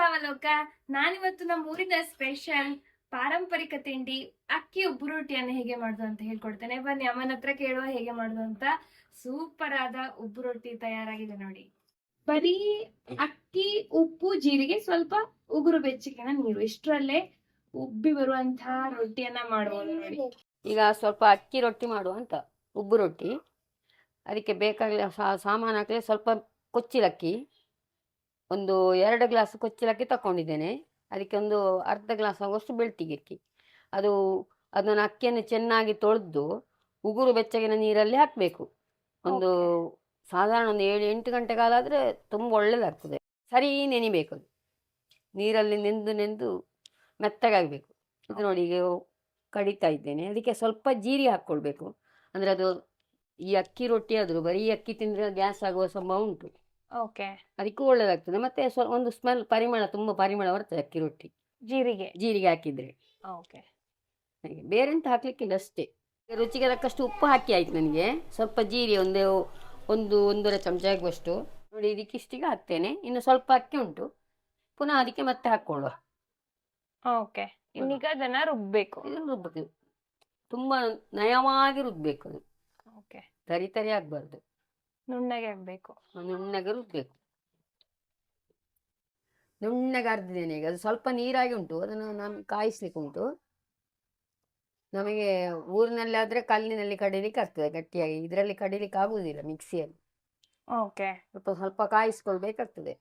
ಭಾವಲೋಕ ನಾನಿವತ್ತು ನಮ್ಮ ಊರಿನ ಸ್ಪೆಷಲ್ ಪಾರಂಪರಿಕ ತಿಂಡಿ ಅಕ್ಕಿ ಉಬ್ಬು ರೊಟ್ಟಿಯನ್ನು ಹೇಗೆ ಮಾಡುದು ಅಂತ ಹೇಳ್ಕೊಡ್ತೇನೆ. ಬನ್ನಿ, ಅಮ್ಮನ ಹತ್ರ ಕೇಳುವ ಹೇಗೆ ಮಾಡುದು ಅಂತ. ಸೂಪರ್ ಆದ ಉಬ್ಬು ರೊಟ್ಟಿ ತಯಾರಾಗಿದೆ ನೋಡಿ. ಬರೀ ಅಕ್ಕಿ, ಉಪ್ಪು, ಜೀರಿಗೆ ಸ್ವಲ್ಪ ಉಗುರು ಬೆಚ್ಚಗಿನ ನೀರು. ಇಷ್ಟರಲ್ಲೇ ಉಬ್ಬಿ ಬರುವಂತಹ ರೊಟ್ಟಿಯನ್ನ ಮಾಡಬಹುದು ನೋಡಿ. ಈಗ ಸ್ವಲ್ಪ ಅಕ್ಕಿ ರೊಟ್ಟಿ ಮಾಡುವಂತ ಉಬ್ಬು ರೊಟ್ಟಿ. ಅದಕ್ಕೆ ಬೇಕಾಗಲಿ ಸಾಮಾನು ಹಾಕಲಿ ಸ್ವಲ್ಪ ಕೊಚ್ಚಿಲಕ್ಕಿ. ಒಂದು ಎರಡು ಗ್ಲಾಸ್ ಕೊಚ್ಚಲಕ್ಕಿ ತಗೊಂಡಿದ್ದೇನೆ ಅದಕ್ಕೆ ಒಂದು ಅರ್ಧ ಗ್ಲಾಸ್ ಆಗುವಷ್ಟು ಬೆಳ್ತಿಗೆ ಅಕ್ಕಿ ಅದು ಅದನ್ನು ಅಕ್ಕಿಯನ್ನು ಚೆನ್ನಾಗಿ ತೊಳೆದು ಉಗುರು ಬೆಚ್ಚಗಿನ ನೀರಲ್ಲಿ ಹಾಕಬೇಕು. ಒಂದು ಸಾಧಾರಣ ಒಂದು ಏಳು ಎಂಟು ಗಂಟೆ ಕಾಲ ಆದರೆ ತುಂಬ ಒಳ್ಳೆಯದಾಗ್ತದೆ ಸರಿ ನೆನಿಬೇಕು ಅದು. ನೀರಲ್ಲಿ ನೆಂದು ನೆಂದು ಮೆತ್ತಗಾಗಬೇಕು. ಇದು ನೋಡಿ ಈಗ ಕಡಿತಾ ಇದ್ದೇನೆ. ಅದಕ್ಕೆ ಸ್ವಲ್ಪ ಜೀರಿಗೆ ಹಾಕ್ಕೊಳ್ಬೇಕು. ಅಂದರೆ ಅದು ಈ ಅಕ್ಕಿ ರೊಟ್ಟಿ ಆದರೂ ಬರೀ ಅಕ್ಕಿ ತಿಂದರೆ ಗ್ಯಾಸ್ ಆಗುವ ಸಂಭವ ಉಂಟು. ಓಕೆ ಅದಕ್ಕೂ ಒಳ್ಳೇದಾಗ್ತದೆ. ಮತ್ತೆ ಸ್ವ ಒಂದು ಸ್ಮೆಲ್ ಪರಿಮಳ ತುಂಬ ಪರಿಮಳ ಬರ್ತದೆ ಅಕ್ಕಿ ರೊಟ್ಟಿ. ಜೀರಿಗೆ. ಜೀರಿಗೆ ಹಾಕಿದ್ರೆ. ಓಕೆ ಹಾಗೆ ಬೇರೆ ಎಂತ ಹಾಕ್ಲಿಕ್ಕಿಲ್ಲ ಅಷ್ಟೇ. ರುಚಿಗೆ ತಕ್ಕಷ್ಟು ಉಪ್ಪು ಹಾಕಿ ಆಯ್ತು ನನಗೆ. ಸ್ವಲ್ಪ ಜೀರಿಗೆ ಒಂದು ಒಂದು ಒಂದೂವರೆ ಚಮಚ ಆಗುವಷ್ಟು. ನೋಡಿ ಇದಕ್ಕೆ ಇಷ್ಟಿಗೆ ಹಾಕ್ತೇನೆ. ಇನ್ನು ಸ್ವಲ್ಪ ಅಕ್ಕಿ ಉಂಟು. ಪುನಃ ಅದಕ್ಕೆ ಮತ್ತೆ ಹಾಕ್ಕೊಳ್ಳುವ. ಓಕೆ ಇನ್ನೀಗ ಅದನ್ನ ರುಬ್ಬೇಕು. ಇದನ್ನು ರುಬ್ಬಬೇಕು ತುಂಬ ನಯವಾಗಿ ರುಬ್ಬಬೇಕು ಅದು. ಓಕೆ ತರಿ ತರಿ ಆಗಬಾರ್ದು. ನುಣ್ಣಗೆ ಆಗ್ಬೇಕು ನುಣ್ಣಗೆ ರುಬ್ಬೇಕು ನುಣ್ಣಗೆ ಅರ್ದಿದ್ದೇನೆ ಈಗ ಅದು ಸ್ವಲ್ಪ ನೀರಾಗಿ ಉಂಟು ಅದನ್ನು ನಾನು ಕಾಯಿಸ್ಲಿಕ್ಕೆ ಉಂಟು. ನಮಗೆ ಊರಿನಲ್ಲಿ ಆದ್ರೆ ಕಲ್ಲಿನಲ್ಲಿ ಕಡಿಲಿಕ್ಕೆ ಆಗ್ತದೆ ಗಟ್ಟಿಯಾಗಿ. ಇದರಲ್ಲಿ ಕಡಿಲಿಕ್ಕೆ ಆಗುವುದಿಲ್ಲ ಮಿಕ್ಸಿಯಲ್ಲಿ. ಓಕೆ. ಸ್ವಲ್ಪ ಸ್ವಲ್ಪ ಕಾಯಿಸ್ಕೊಳ್ಬೇಕಾಗ್ತದೆ.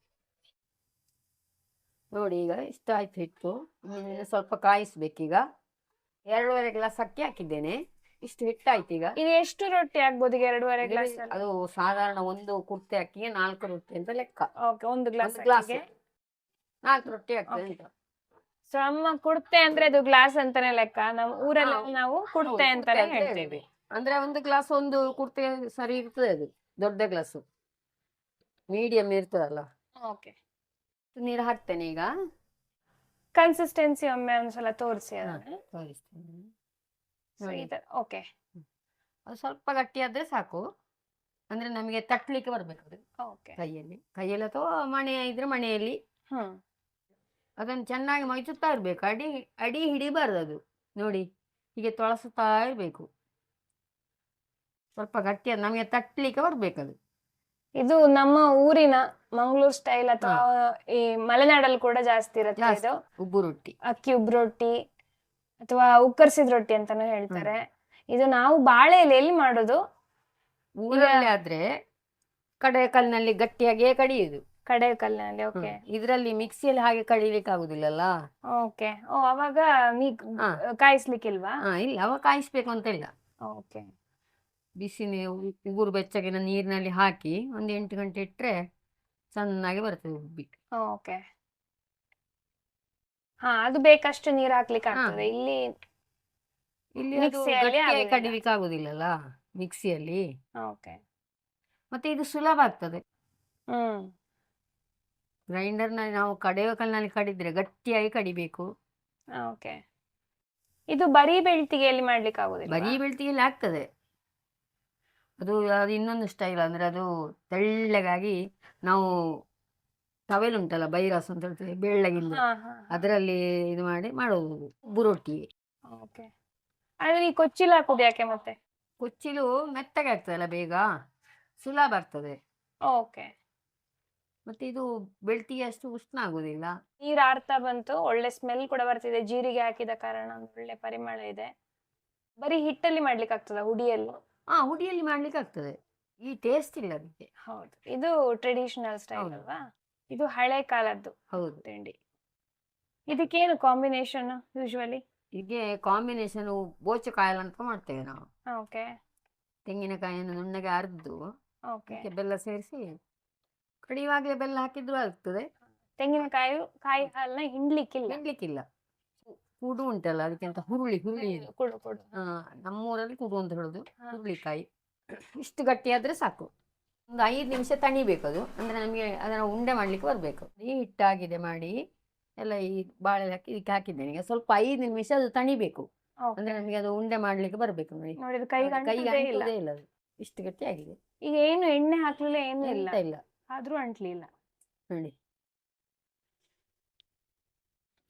ನೋಡಿ ಈಗ ಇಷ್ಟ ಆಯ್ತು ಹಿಟ್ಟು. ಸ್ವಲ್ಪ ಕಾಯಿಸ್ಬೇಕೀಗ. ಎರಡೂವರೆ ಗ್ಲಾಸ್ ಅಕ್ಕಿ ಹಾಕಿದ್ದೇನೆ. ಇಷ್ಟು ಹಿಟ್ಟಾಯ್ತು ಈಗ? ಇದು ಎಷ್ಟು ರೊಟ್ಟಿ ಆಗ್ಬೋದು ಈಗ ಎರಡೂವರೆ ಗ್ಲಾಸ್ ಅದು ಸಾಧಾರಣ ಒಂದು ಕುರ್ತಿ ಅಕ್ಕಿಗೆ ನಾಲ್ಕು ರೊಟ್ಟಿ ಅಂತ ಲೆಕ್ಕ. ಓಕೆ ಒಂದು ಗ್ಲಾಸ್ ಗ್ಲಾಸ್ ನಾಲ್ಕು ರೊಟ್ಟಿ ಆಗ್ತದೆ ಅಂತ. ಸೊ ಅಮ್ಮ ಕುಡ್ತೆ ಅಂದ್ರೆ ಅದು ಗ್ಲಾಸ್ ಅಂತಾನೆ ಲೆಕ್ಕ? ನಮ್ಮ ಊರಲ್ಲಿ ನಾವು ಕುಡ್ತೆ ಅಂತಾನೆ ಹೇಳ್ತೇವೆ. ಅಂದ್ರೆ ಒಂದು ಗ್ಲಾಸ್ ಒಂದು ಕುರ್ತೆ ಸರಿ ಇರ್ತದೆ ಅದು ದೊಡ್ಡ ಗ್ಲಾಸ್. ಮೀಡಿಯಂ ಇರ್ತದಲ್ಲ. ಓಕೆ ನೀರು ಹಾಕ್ತೇನೆ ಈಗ. ಕನ್ಸಿಸ್ಟೆನ್ಸಿ ಒಮ್ಮೆ ಒಂದ್ಸಲ ತೋರಿಸಿ ತೋರಿಸ್ತೇನೆ. ಓಕೆ. ಅದು ಸ್ವಲ್ಪ ಗಟ್ಟಿ ಆದ್ರೆ ಸಾಕು. ಅಂದ್ರೆ ನಮಗೆ ತಟ್ಟಲಿಕ್ಕೆ ಬರ್ಬೇಕು ಅದು. ಓಕೆ. ಕೈಯಲ್ಲಿ. ಕೈಯಲ್ಲಿ ಅಥವಾ ಮಣೆ ಇದ್ರೆ ಮಣೆಯಲ್ಲಿ. ಹ್ಮ್. ಅದನ್ನು ಚೆನ್ನಾಗಿ ಮೈಚುತ್ತಾ ಇರ್ಬೇಕು. ಅಡಿ ಅಡಿ ಹಿಡಿಬಾರ್ದು ಅದು. ನೋಡಿ ಹೀಗೆ ತೊಳಸುತ್ತಾ ಇರ್ಬೇಕು. ಸ್ವಲ್ಪ ಗಟ್ಟಿ ನಮಗೆ ತಟ್ಟಲಿಕ್ಕೆ ಬರ್ಬೇಕು ಅದು. ಇದು ನಮ್ಮ ಊರಿನ ಮಂಗಳೂರು ಸ್ಟೈಲ್ ಅಥವಾ ಈ ಮಲೆನಾಡಲ್ಲಿ ಕೂಡ ಜಾಸ್ತಿ ಇರುತ್ತೆ. ಇದು. ಉಬ್ಬು ರೊಟ್ಟಿ. ಅಕ್ಕಿ ಉಬ್ಬು ರೊಟ್ಟಿ ಅಥವಾ ಉಕ್ಕರ್ಸಿದ ರೊಟ್ಟಿ ಅಂತಾನು ಹೇಳ್ತಾರೆ. ಇದು ನಾವು ಬಾಳೆ ಎಲೆಯಲ್ಲಿ ಮಾಡೋದು. ಊರಲ್ಲಿ ಆದ್ರೆ ಕಡೆ ಕಲ್ಲಿನಲ್ಲಿ ಗಟ್ಟಿಯಾಗಿಯೇ ಕಡಿಯುದು. ಕಡೆ ಕಲ್ಲಿನಲ್ಲಿ ಓಕೆ ಇದರಲ್ಲಿ ಮಿಕ್ಸಿಯಲ್ಲಿ ಹಾಗೆ ಕಡಿಲಿಕ್ಕೆ ಆಗುದಿಲ್ಲಲ್ಲ ಓಕೆ. ಓ ಅವಾಗ ನೀ. ಕಾಯಿಸ್ಲಿಕ್ಕಿಲ್ವಾ? ಇಲ್ಲ ಅವ ಕಾಯಿಸ್ಬೇಕು ಅಂತ ಇಲ್ಲ ಓಕೆ. ಬಿಸಿ ನೀರು ಉಗುರು ಬೆಚ್ಚಗಿನ ನೀರಿನಲ್ಲಿ ಹಾಕಿ ಒಂದು ಎಂಟು ಗಂಟೆ ಇಟ್ರೆ ಚೆನ್ನಾಗಿ ಬರ್ತದೆ ಉಬ್ಬಿ. ಓಕೆ. ಹಾ ಅದು ಬೇಕಷ್ಟು ನೀರ್ ಹಾಕ್ಲಿಕ್ಕೆ. ಆಗ್ತದೆ. ಇಲ್ಲಿ ಇಲ್ಲಿ ಅದು ಮಿಕ್ಸಿಯಲ್ಲಿ ಗಟ್ಟಿಯಾಗಿ ಆಗುದಿಲ್ಲ. ಕಡಿಲಿಕ್ಕೆ ಆಗುದಿಲ್ಲಲ್ಲ ಮಿಕ್ಸಿಯಲ್ಲಿ? ಓಕೆ. ಮತ್ತೆ ಇದು ಸುಲಭ ಆಗ್ತದೆ. ಹ್ಮ್. ಗ್ರೈಂಡರ್ನಲ್ಲಿ ನಾವು ಕಡೆಯುವ ಕಲ್ಲಿನಲ್ಲಿ ಕಡಿದ್ರೆ ಗಟ್ಟಿಯಾಗಿ ಕಡಿಬೇಕು. ಓಕೆ. ಇದು ಬರೀ ಬೆಳ್ತಿಗೆಯಲ್ಲಿ ಮಾಡ್ಲಿಕ್ಕೆ ಆಗುದಿಲ್ಲ ಬರೀ ಬೆಳ್ತಿಗೆಯಲ್ಲಿ ಆಗ್ತದೆ. ಅದು ಅದು ಇನ್ನೊಂದು ಸ್ಟೈಲ್ ಅಂದ್ರೆ ಅದು ತೆಳ್ಳಗಾಗಿ ನಾವು ಟವೆಲ್ ಉಂಟಲ್ಲ ಬೈರಾಸ್ ಅಂತ ಹೇಳ್ತೇವೆ ಬೆಳ್ಳಗಿಂದ. ಅದರಲ್ಲಿ ಇದು ಮಾಡಿ ಮಾಡೋದು ಬುರೊಟ್ಟಿ ಓಕೆ. ಆದ್ರೆ ಈ ಕೊಚ್ಚಿಲ ಹಾಕುದು ಯಾಕೆ ಮತ್ತೆ? ಕೊಚ್ಚಿಲು ಮೆತ್ತಗೆ ಆಗ್ತದಲ್ಲ ಬೇಗ ಸುಲಭ ಬರ್ತದೆ. ಓಕೆ. ಮತ್ತೆ ಇದು ಬೆಳ್ತಿಗೆ ಅಷ್ಟು ಉಷ್ಣ ಆಗುದಿಲ್ಲ. ನೀರ್ ಆರ್ತಾ ಬಂತು ಒಳ್ಳೆ ಸ್ಮೆಲ್ ಕೂಡ ಬರ್ತಿದೆ ಜೀರಿಗೆ ಹಾಕಿದ ಕಾರಣ ಒಳ್ಳೆ ಪರಿಮಳ ಇದೆ. ಬರೀ ಹಿಟ್ಟಲ್ಲಿ ಮಾಡ್ಲಿಕ್ಕೆ ಆಗ್ತದ ಹುಡಿಯಲ್ಲಿ? ಹಾ ಹುಡಿಯಲ್ಲಿ ಮಾಡ್ಲಿಕ್ಕೆ ಆಗ್ತದೆ. ಈ ಟೇಸ್ಟ್ ಇಲ್ಲ ಅದಕ್ಕೆ. ಹೌದು. ಇದು ಟ್ರೆಡಿಷನಲ್ ಸ್ಟೈಲ್ ಅಲ್ವಾ? ಇದು ಹಳೆ ಕಾಲದ್ದು ಹೌದು. ತಿಂಡಿ. ಇದಕ್ಕೇನು ಕಾಂಬಿನೇಷನ್ ಯೂಶುವಲಿ ಹೀಗೆ ಕಾಂಬಿನೇಷನ್ ಬೋಚಕಾಯಲ್ ಅಂತ ಮಾಡ್ತೇವೆ ನಾವು. ಓಕೆ ತೆಂಗಿನಕಾಯಿಯನ್ನು ನುಣ್ಣಗೆ ಅರ್ದು ಓಕೆ ಅದಕ್ಕೆ ಬೆಲ್ಲ ಸೇರಿಸಿ ಕಡಿಯುವಾಗಲೇ ಬೆಲ್ಲ ಹಾಕಿದ್ರು ಆಗ್ತದೆ. ತೆಂಗಿನಕಾಯಿ ಕಾಯಿ ಹಾಲನ್ನ ಹಿಂಡ್ಲಿಕ್ಕಿಲ್ಲ. ಹಿಂಡ್ಲಿಕ್ಕಿಲ್ಲ. ಕುಡು ಉಂಟಲ್ಲ ಅದಕ್ಕೆ ಅಂತ ಹುರುಳಿ ಹುರುಳಿ ಕುಡು ನಮ್ಮೂರಲ್ಲಿ ಕುಡು ಅಂತ ಹೇಳುದು. ಹುರುಳಿಕಾಯಿ. ಇಷ್ಟು ಗಟ್ಟಿ ಆದ್ರೆ ಸಾಕು. ಒಂದು ಐದು ನಿಮಿಷ ತಣಿಬೇಕು ಅದು. ಅಂದ್ರೆ ನಮಗೆ ಅದನ್ನ ಉಂಡೆ ಮಾಡ್ಲಿಕ್ಕೆ ಬರಬೇಕು. ಈ ಹಿಟ್ಟಾಗಿದೆ ಮಾಡಿ ಎಲ್ಲ ಈ ಬಾಳೆ ಹಾಕಿ ಇದಕ್ಕೆ ಹಾಕಿದ್ದೇನೆ. ಈಗ ಸ್ವಲ್ಪ ಐದು ನಿಮಿಷ ಅದು ತಣಿಬೇಕು. ಅಂದ್ರೆ ನಮಗೆ ಅದು ಉಂಡೆ ಮಾಡ್ಲಿಕ್ಕೆ ಬರಬೇಕು ನೋಡಿ. ಕೈಗೆ ಇಲ್ಲ. ಅದು. ಇಷ್ಟು ಗಟ್ಟಿ ಆಗಿದೆ. ಈಗ ಏನು ಎಣ್ಣೆ ಹಾಕ್ಲಿಲ್ಲ ಏನು ಇಲ್ಲ? ಇಲ್ಲ. ಆದ್ರೂ ಅಂಟ್ಲಿಲ್ಲ. ನೋಡಿ.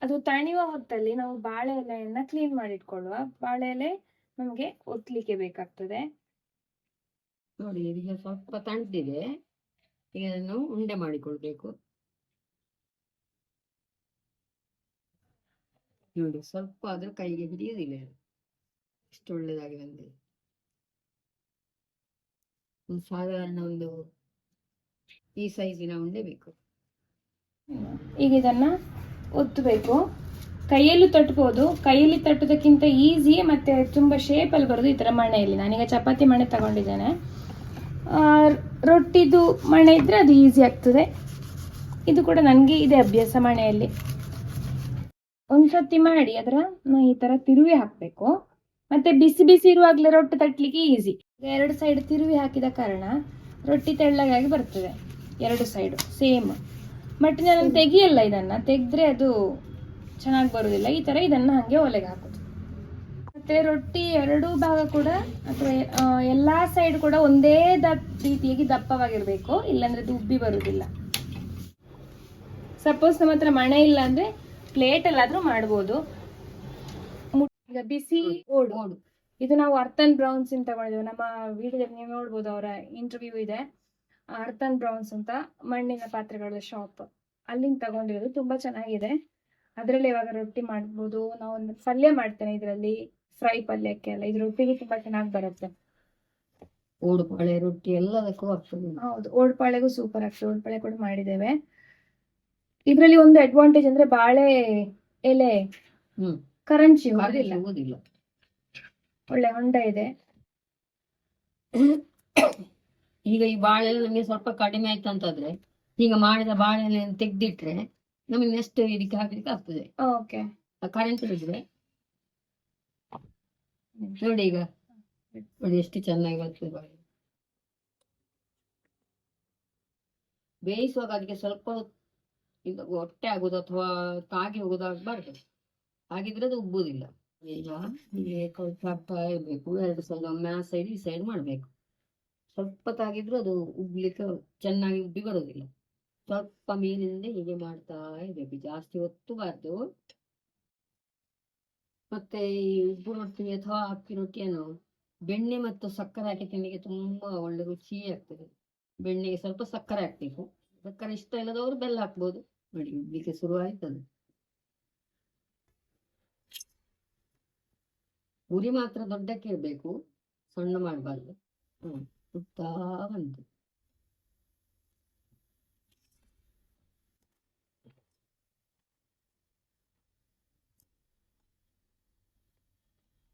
ಅದು ತಣಿಯುವ ಹೊತ್ತಲ್ಲಿ ನಾವು ಬಾಳೆ ಎಲೆಯನ್ನ ಕ್ಲೀನ್ ಮಾಡಿಟ್ಕೊಳ್ಳುವ. ಬಾಳೆ ಎಲೆ ನಮಗೆ ಒತ್ತಲಿಕ್ಕೆ ಬೇಕಾಗ್ತದೆ. ನೋಡಿ ಈಗ ಸ್ವಲ್ಪ ತಣ್ದಿದೆ ಈಗ ಅದನ್ನು ಉಂಡೆ ಮಾಡಿಕೊಳ್ಬೇಕು. ನೋಡಿ, ಸ್ವಲ್ಪ ಆದ್ರೂ ಕೈಗೆ ಹಿಡಿಯುವುದಿಲ್ಲ. ಇಷ್ಟು ಒಳ್ಳೇದಾಗಿ ಬಂದಿದೆ ಸಾಧಾರಣ ಒಂದು ಈ ಸೈಜಿನ ಉಂಡೆ ಬೇಕು. ಈಗ ಇದನ್ನ ಒತ್ತಬೇಕು. ಕೈಯಲ್ಲೂ ತಟ್ಬೋದು. ಕೈಯಲ್ಲಿ ತಟ್ಟೋದಕ್ಕಿಂತ ಈಸಿ ಮತ್ತೆ ತುಂಬಾ ಶೇಪ್ ಅಲ್ಲಿ ಬರೋದು ಈ ತರ ಮಣೆಯಲ್ಲಿ. ನಾನೀಗ ಚಪಾತಿ ಮಣೆ ತಗೊಂಡಿದ್ದೇನೆ. ರೊಟ್ಟಿದು ಮಣೆ ಇದ್ದರೆ ಅದು ಈಸಿ ಆಗ್ತದೆ. ಇದು ಕೂಡ ನನಗೆ ಇದೆ ಅಭ್ಯಾಸ ಮಣೆಯಲ್ಲಿ. ಒಂದ್ಸತಿ ಮಾಡಿ, ಅದರ ಈ ತರ ತಿರುವಿ ಹಾಕಬೇಕು. ಮತ್ತೆ ಬಿಸಿ ಬಿಸಿ ಇರುವಾಗಲೇ ರೊಟ್ಟಿ ತಟ್ಟಲಿಕ್ಕೆ ಈಸಿ ಎರಡು ಸೈಡ್ ತಿರುವಿ ಹಾಕಿದ ಕಾರಣ ರೊಟ್ಟಿ ತೆಳ್ಳಗಾಗಿ ಬರ್ತದೆ. ಎರಡು ಸೈಡು ಸೇಮ್ ಬಟ್ ನಾನು ತೆಗಿಯಲ್ಲ ಇದನ್ನ. ತೆಗೆದ್ರೆ ಅದು ಚೆನ್ನಾಗಿ ಬರೋದಿಲ್ಲ. ಈ ತರ ಇದನ್ನ ಹಾಗೆ ಒಲೆಗೆ ಹಾಕೋದು. ಮತ್ತೆ ರೊಟ್ಟಿ ಎರಡೂ ಭಾಗ ಕೂಡ ಅಥವಾ ಎಲ್ಲಾ ಸೈಡ್ ಕೂಡ ಒಂದೇ ದಪ್ ರೀತಿಯಾಗಿ ದಪ್ಪವಾಗಿರ್ಬೇಕು. ಇಲ್ಲಾಂದ್ರೆ ದುಬ್ಬಿ ಬರುವುದಿಲ್ಲ. ಸಪೋಸ್ ನಮ್ಮ ಹತ್ರ ಮಣೆ ಇಲ್ಲ ಅಂದ್ರೆ ಅಲ್ಲಾದ್ರೂ ಮಾಡ್ಬೋದು. ಈಗ ಬಿಸಿ ಓಡು. ಇದು ನಾವು ಅರ್ಥನ್ ಬ್ರೌನ್ಸ್ ಅಂತ ತಗೊಂಡಿದ್ದೇವೆ ನಮ್ಮ ವಿಡಿಯೋದಲ್ಲಿ ನೀವು ನೋಡ್ಬೋದು ಅವರ ಇಂಟರ್ವ್ಯೂ ಇದೆ. ಅರ್ಥನ್ ಬ್ರೌನ್ಸ್ ಅಂತ ಮಣ್ಣಿನ ಪಾತ್ರೆಗಳ ಶಾಪ್ ಅಲ್ಲಿಂದ ತಗೊಂಡಿರೋದು. ತುಂಬಾ ಚೆನ್ನಾಗಿದೆ. ಅದರಲ್ಲಿ ಇವಾಗ ರೊಟ್ಟಿ ಮಾಡ್ಬೋದು. ನಾವು ಪಲ್ಯ ಮಾಡ್ತೇನೆ ಇದರಲ್ಲಿ. ಫ್ರೈ ಪಲ್ಯಕ್ಕೆ ಎಲ್ಲ ಇದು ರೊಟ್ಟಿಗೆ ತುಂಬಾ ಚೆನ್ನಾಗಿ ಬರುತ್ತೆ. ಓಡ್ಪಾಳೆ ರೊಟ್ಟಿ ಎಲ್ಲದಕ್ಕೂ ಆಗ್ತದೆ. ಹೌದು ಓಡ್ಪಾಳೆಗೂ ಸೂಪರ್ ಆಗ್ತದೆ. ಓಡ್ಪಾಳೆ ಕೂಡ ಮಾಡಿದ್ದೇವೆ. ಇದರಲ್ಲಿ ಒಂದು ಅಡ್ವಾಂಟೇಜ್ ಅಂದ್ರೆ ಬಾಳೆ ಎಲೆ ಹ್ಮ್. ಕರಂಚಿ ಹೋಗುದಿಲ್ಲ ಒಳ್ಳೆ ಹೊಂಡ ಇದೆ. ಈಗ ಈ ಬಾಳೆ ನಮಗೆ ಸ್ವಲ್ಪ ಕಡಿಮೆ ಆಯ್ತು ಅಂತಂದ್ರೆ ಈಗ ಮಾಡಿದ ಬಾಳೆಲೆಯನ್ನು ತೆಗ್ದಿಟ್ರೆ ನಮಗೆ ನೆಕ್ಸ್ಟ್ ಇದಕ್ಕೆ ಹಾಕ್ಲಿಕ್ಕೆ ಆಗ್ತದೆ. ಓಕೆ ಕರೆಂಟ್ ಇದ್ರೆ ನೋಡಿ ಈಗ ನೋಡಿ ಎಷ್ಟು ಚೆನ್ನಾಗಿ ಬರ್ತದೆ ಬಾಯಿ. ಬೇಯಿಸುವಾಗ ಅದಕ್ಕೆ ಸ್ವಲ್ಪ ಈಗ ಹೊಟ್ಟೆ ಆಗುದು ಅಥವಾ ತಾಗಿ ಹೋಗೋದಾಗಬಾರ್ದು ಹಾಗಿದ್ರೆ ಅದು ಉಬ್ಬುದಿಲ್ಲ ಈಗ ಸ್ವಲ್ಪ ಎರಡು ಸೈಡ್ ಒಮ್ಮೆ ಆ ಸೈಡ್ ಈ ಸೈಡ್ ಮಾಡ್ಬೇಕು. ಸ್ವಲ್ಪ ತಾಗಿದ್ರು ಅದು ಉಬ್ಲಿಕ್ಕೆ ಚೆನ್ನಾಗಿ ಉಬ್ಬಿ ಬರೋದಿಲ್ಲ ಸ್ವಲ್ಪ ಮೀನಿಂದ ಹೀಗೆ ಮಾಡ್ತಾ ಇರ್ಬೇಕು. ಜಾಸ್ತಿ ಒತ್ತಬಾರ್ದು ಮತ್ತೆ ಈ ಉಬ್ಬು ರೊಟ್ಟಿ ಅಥವಾ ಅಕ್ಕಿ ರೊಟ್ಟಿಯನ್ನು ಬೆಣ್ಣೆ ಮತ್ತು ಸಕ್ಕರೆ ಹಾಕಿ ತಿನ್ನಿಗೆ ತುಂಬಾ ಒಳ್ಳೆ ರುಚಿ ಆಗ್ತದೆ. ಬೆಣ್ಣೆಗೆ ಸ್ವಲ್ಪ ಸಕ್ಕರೆ ಹಾಕ್ಬೇಕು. ಸಕ್ಕರೆ ಇಷ್ಟ ಇಲ್ಲದವರು ಬೆಲ್ಲ ಹಾಕ್ಬೋದು. ನೋಡಿ, ಉಬ್ಲಿಕ್ಕೆ ಶುರು ಆಯ್ತದೆ ಉರಿ ಮಾತ್ರ ದೊಡ್ಡಕ್ಕೆ ಇರ್ಬೇಕು, ಸಣ್ಣ ಮಾಡಬಾರ್ದು. ಹ್ಮ್ ಸುತ್ತಾ ಬಂತು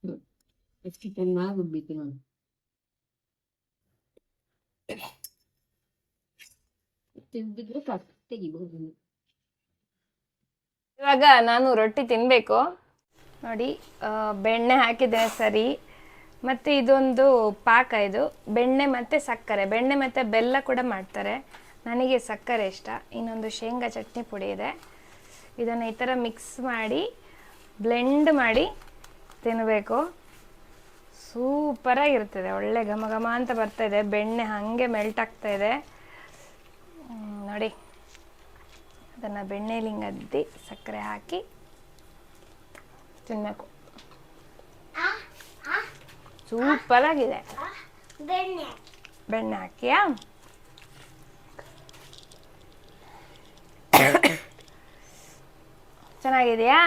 ಹ್ಮ್. ಎಷ್ಟು que ನೋಡಿ ತಿಂದಿದ್ರೆ ಸಾಕು ತೆಗಿಬಹುದು. ಇವಾಗ ನಾನು ರೊಟ್ಟಿ ತಿನ್ಬೇಕು. ನೋಡಿ ಬೆಣ್ಣೆ ಹಾಕಿದ್ದೇನೆ ಸರಿ. ಮತ್ತೆ ಇದೊಂದು ಪಾಕ ಇದು. ಬೆಣ್ಣೆ ಮತ್ತೆ ಸಕ್ಕರೆ. ಬೆಣ್ಣೆ ಮತ್ತೆ ಬೆಲ್ಲ ಕೂಡ ಮಾಡ್ತಾರೆ. ನನಗೆ ಸಕ್ಕರೆ ಇಷ್ಟ. ಇನ್ನೊಂದು ಶೇಂಗಾ ಚಟ್ನಿ ಪುಡಿ ಇದೆ. ಇದನ್ನು ಈ ಥರ ಮಿಕ್ಸ್ ಮಾಡಿ ಬ್ಲೆಂಡ್ ಮಾಡಿ ತಿನ್ನಬೇಕು ಸೂಪರಾಗಿರ್ತದೆ ಒಳ್ಳೆ ಘಮ ಘಮ ಅಂತ ಬರ್ತಾ ಇದೆ. ಬೆಣ್ಣೆ ಹಾಗೆ ಮೆಲ್ಟ್ ಆಗ್ತಾ ಇದೆ. ನೋಡಿ. ಅದನ್ನು ಬೆಣ್ಣೆಲಿ ಅದ್ದಿ ಸಕ್ಕರೆ ಹಾಕಿ ತಿನ್ನಬೇಕು ಸೂಪರ್ ಆಗಿದೆ ಬೆಣ್ಣೆ. ಹಾಕಿಯಾ? ಚೆನ್ನಾಗಿದೆಯಾ?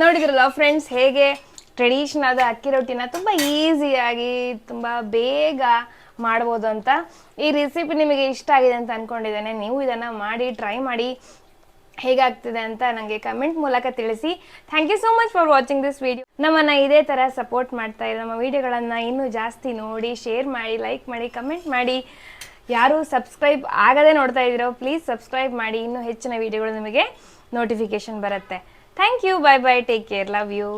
ನೋಡಿದ್ರಲ್ಲ ಫ್ರೆಂಡ್ಸ್ ಹೇಗೆ? ಟ್ರೆಡಿಷನಲ್ ಅಕ್ಕಿ ರೊಟ್ಟಿನ ತುಂಬ ಈಸಿಯಾಗಿ ತುಂಬ ಬೇಗ ಮಾಡ್ಬೋದು ಅಂತ ಈ ರೆಸಿಪಿ ನಿಮಗೆ ಇಷ್ಟ ಆಗಿದೆ ಅಂತ ಅಂದ್ಕೊಂಡಿದ್ದೇನೆ ನೀವು ಇದನ್ನು ಮಾಡಿ ಟ್ರೈ ಮಾಡಿ ಹೇಗಾಗ್ತಿದೆ ಅಂತ ನನಗೆ ಕಮೆಂಟ್ ಮೂಲಕ ತಿಳಿಸಿ. Thank you so much for watching this video ನಮ್ಮನ್ನು ಇದೇ ಥರ ಸಪೋರ್ಟ್ ಮಾಡ್ತಾ ಇರೋ. ನಮ್ಮ ವಿಡಿಯೋಗಳನ್ನು ಇನ್ನೂ ಜಾಸ್ತಿ ನೋಡಿ ಶೇರ್ ಮಾಡಿ ಲೈಕ್ ಮಾಡಿ ಕಮೆಂಟ್ ಮಾಡಿ. ಯಾರು ಸಬ್ಸ್ಕ್ರೈಬ್ ಆಗದೆ ನೋಡ್ತಾ ಇದ್ದೀರೋ ಪ್ಲೀಸ್ ಸಬ್ಸ್ಕ್ರೈಬ್ ಮಾಡಿ. ಇನ್ನೂ ಹೆಚ್ಚಿನ ವಿಡಿಯೋಗಳು ನಿಮಗೆ ನೋಟಿಫಿಕೇಶನ್ ಬರುತ್ತೆ. Thank you bye bye take care love you